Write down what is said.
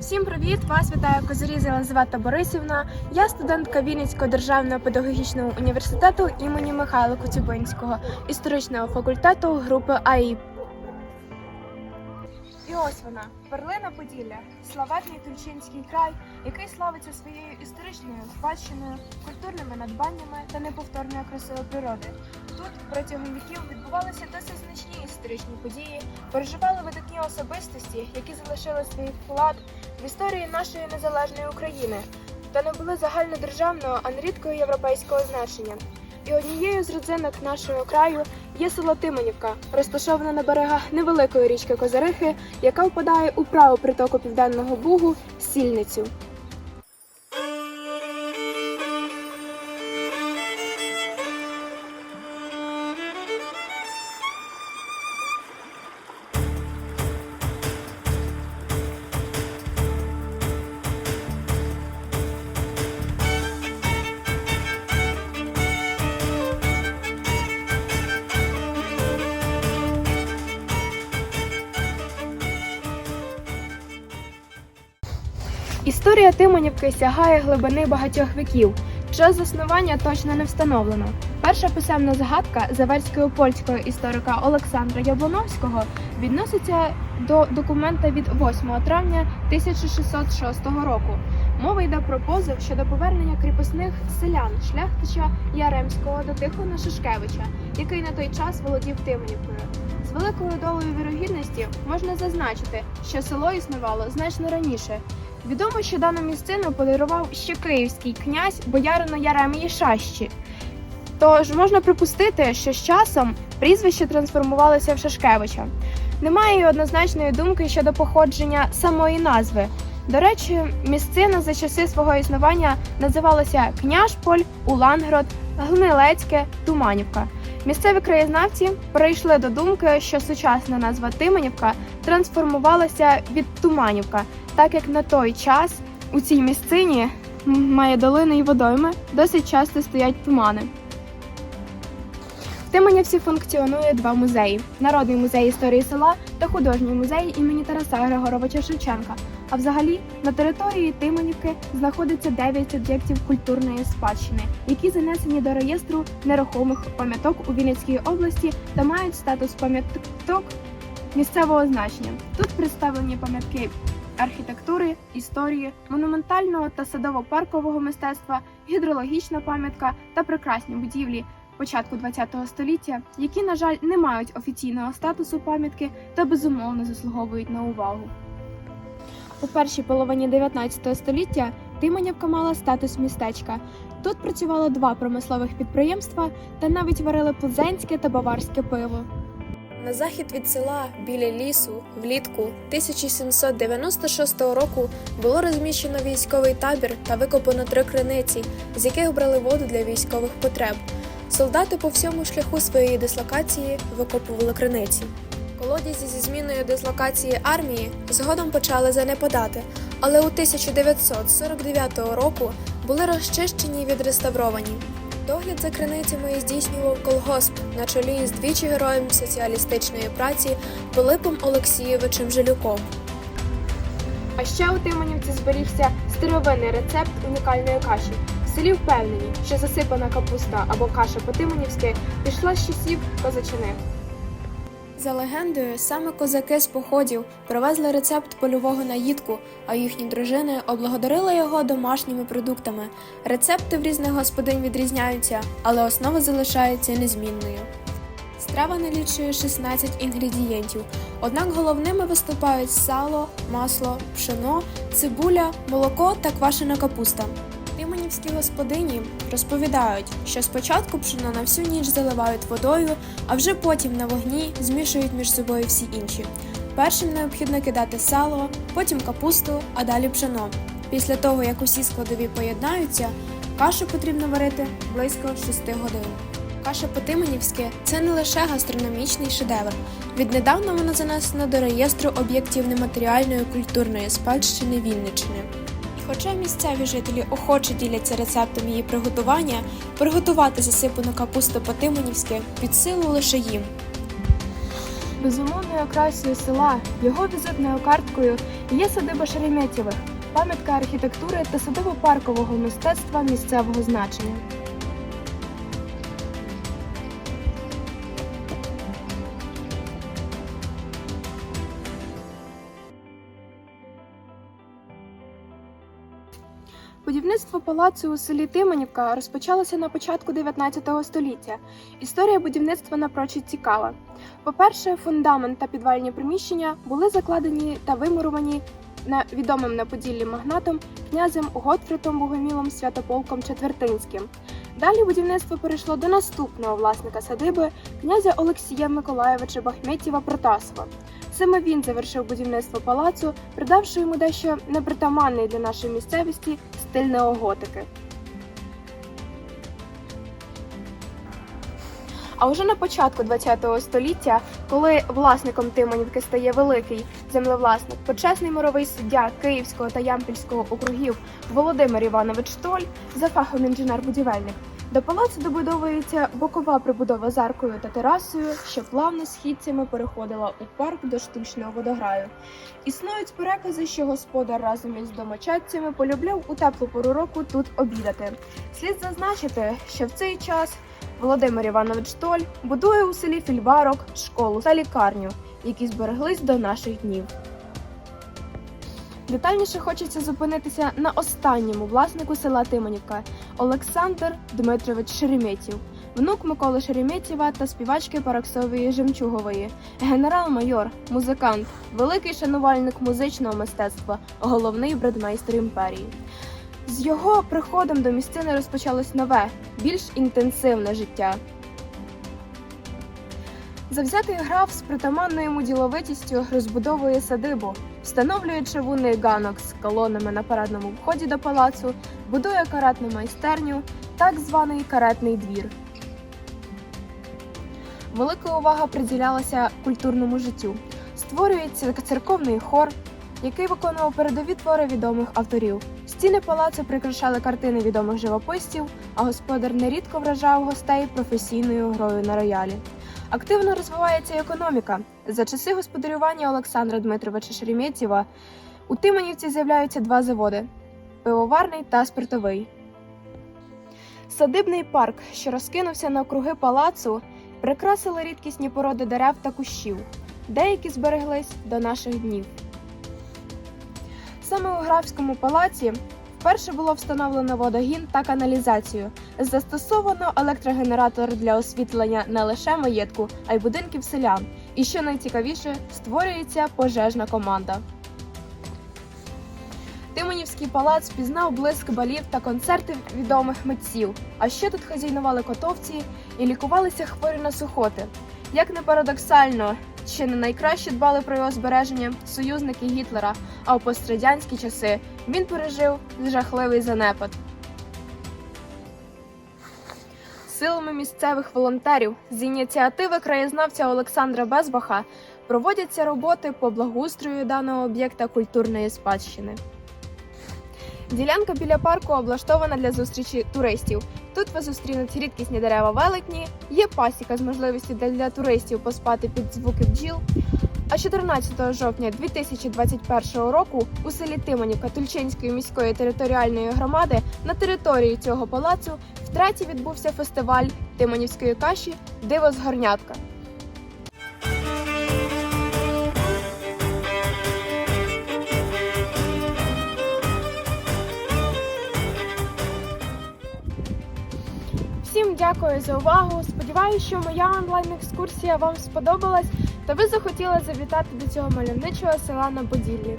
Всім привіт! Вас вітає Козиріз Єлизавета Борисівна. Я студентка Вінницького державного педагогічного університету імені Михайла Коцюбинського, історичного факультету групи АІП. І ось вона, перлина Поділля, славетний Тульчинський край, який славиться своєю історичною спадщиною, культурними надбаннями та неповторною красою природи. Тут протягом віків відбувалися досить значні історичні події, переживали видатні особистості, які залишили свій вклад в історії нашої незалежної України, та не були загальнодержавного, а не рідко європейського значення. І однією з родзинок нашого краю є село Тимонівка, розташоване на берегах невеликої річки Козарихи, яка впадає у праву притоку Південного Бугу Сільницю. Історія Тимонівки сягає глибини багатьох віків. Час заснування точно не встановлено. Перша писемна згадка заверського польського історика Олександра Яблоновського відноситься до документа від 8 травня 1606 року. Мова йде про позов щодо повернення кріпосних селян шляхтича Яремського до Тихона Шишкевича, який на той час володів Тимонівкою. З великою долею вірогідності можна зазначити, що село існувало значно раніше. Відомо, що дану місцину подарував ще київський князь боярину Яремії Шащі. Тож можна припустити, що з часом прізвище трансформувалося в Шашкевича. Немає однозначної думки щодо походження самої назви. До речі, місцина за часи свого існування називалася Княжполь, Улангрод, Гнилецьке, Туманівка. Місцеві краєзнавці прийшли до думки, що сучасна назва Тимонівка трансформувалася від Туманівка, так як на той час у цій місцині має долини і водойми, досить часто стоять тумани. В Тимонівці функціонує два музеї: Народний музей історії села та художній музей імені Тараса Григоровича Шевченка. А взагалі на території Тимонівки знаходиться 9 об'єктів культурної спадщини, які занесені до реєстру нерухомих пам'яток у Вінницькій області та мають статус пам'яток місцевого значення. Тут представлені пам'ятки архітектури, історії, монументального та садово-паркового мистецтва, гідрологічна пам'ятка та прекрасні будівлі початку ХХ століття, які, на жаль, не мають офіційного статусу пам'ятки та безумовно заслуговують на увагу. У першій половині 19 століття Тимонівка мала статус містечка. Тут працювало два промислових підприємства та навіть варили плзенське та баварське пиво. На захід від села біля лісу влітку 1796 року було розміщено військовий табір та викопано три криниці, з яких брали воду для військових потреб. Солдати по всьому шляху своєї дислокації викопували криниці. Колодязі зі зміною дислокації армії згодом почали занепадати, але у 1949 року були розчищені і відреставровані. Догляд за криницями здійснював колгосп на чолі з двічі героєм соціалістичної праці Пилипом Олексійовичем Жилюком. А ще у Тимонівці зберігся старовинний рецепт унікальної каші. В селі впевнені, що засипана капуста або каша по-тимонівськи пішла з часів козачини. За легендою, саме козаки з походів привезли рецепт польового наїдку, а їхні дружини облагодарили його домашніми продуктами. Рецепти в різних господинь відрізняються, але основа залишається незмінною. Страва налічує 16 інгредієнтів, однак головними виступають сало, масло, пшено, цибуля, молоко та квашена капуста. Тимонівські господині розповідають, що спочатку пшено на всю ніч заливають водою, а вже потім на вогні змішують між собою всі інші. Першим необхідно кидати сало, потім капусту, а далі пшено. Після того, як усі складові поєднаються, кашу потрібно варити близько 6 годин. Каша по-тимонівськи – це не лише гастрономічний шедевр. Віднедавна вона занесена до реєстру об'єктів нематеріальної культурної спадщини Вінниччини. Хоча місцеві жителі охоче діляться рецептом її приготування, приготувати засипану капусту по-тимонівськи під силу лише їм. Безумовною окрасою села, його візитною карткою є садиба Шереметєвих, пам'ятка архітектури та садово-паркового мистецтва місцевого значення. Палацу у селі Тимонівка розпочалося на початку 19 століття. Історія будівництва напрочуд цікава. По-перше, фундамент та підвальні приміщення були закладені та вимуровані на відомим на Поділлі магнатом князем Готфритом Богомілом Святополком Четвертинським. Далі будівництво перейшло до наступного власника садиби князя Олексія Миколаєвича Бахметєва Протасова. Саме він завершив будівництво палацу, придавши йому дещо непритаманний для нашої місцевості стиль неоготики. А уже на початку ХХ століття, коли власником Тимонівки стає великий землевласник, почесний мировий суддя Київського та Ямпільського округів Володимир Іванович Толь, за фахом інженер-будівельник, до палацу добудовується бокова прибудова з аркою та терасою, що плавно східцями переходила у парк до штучного водограю. Існують перекази, що господар разом із домочадцями полюбляв у теплу пору року тут обідати. Слід зазначити, що в цей час Володимир Іванович Толь будує у селі Фільварок школу та лікарню, які збереглись до наших днів. Детальніше хочеться зупинитися на останньому власнику села Тимонівка Олександр Дмитрович Шереметів, внук Миколи Шереметєва та співачки Параксової Жемчугової, генерал-майор, музикант, великий шанувальник музичного мистецтва, головний бредмейстер імперії. З його приходом до місцини розпочалось нове, більш інтенсивне життя. Завзятий граф з притаманною йому діловитістю розбудовує садибу, встановлює чавунний ганок з колонами на парадному вході до палацу, будує каретну майстерню, так званий каретний двір. Велика увага приділялася культурному життю. Створюється церковний хор, який виконував передові твори відомих авторів. Стіни палацу прикрашали картини відомих живописців, а господар нерідко вражав гостей професійною грою на роялі. Активно розвивається економіка. За часи господарювання Олександра Дмитровича Шереметєва у Тимонівці з'являються два заводи пивоварний та спиртовий. Садибний парк, що розкинувся на округи палацу, прикрасили рідкісні породи дерев та кущів. Деякі збереглись до наших днів. Саме у графському палаці вперше було встановлено водогін та каналізацію. Застосовано електрогенератор для освітлення не лише маєтку, а й будинків селян. І що найцікавіше, створюється пожежна команда. Тимонівський палац пізнав блиск балів та концерти відомих митців. А ще тут хазяйнували котовці і лікувалися хворі на сухоти. Як не парадоксально, ще не найкраще дбали про його збереження союзники Гітлера, а у пострадянські часи він пережив жахливий занепад. Силами місцевих волонтерів з ініціативи краєзнавця Олександра Безбаха проводяться роботи по благоустрою даного об'єкта культурної спадщини. Ділянка біля парку облаштована для зустрічі туристів. Тут ви зустрінуть рідкісні дерева велетні, є пасіка з можливістю для, туристів поспати під звуки бджіл. А 14 жовтня 2021 року у селі Тимонівка Катульчинської міської територіальної громади на території цього палацу втретє відбувся фестиваль Тимонівської каші Диво з горнятка. Дякую за увагу. Сподіваюся, що моя онлайн-екскурсія вам сподобалась та ви захотіли завітати до цього мальовничого села на Поділлі.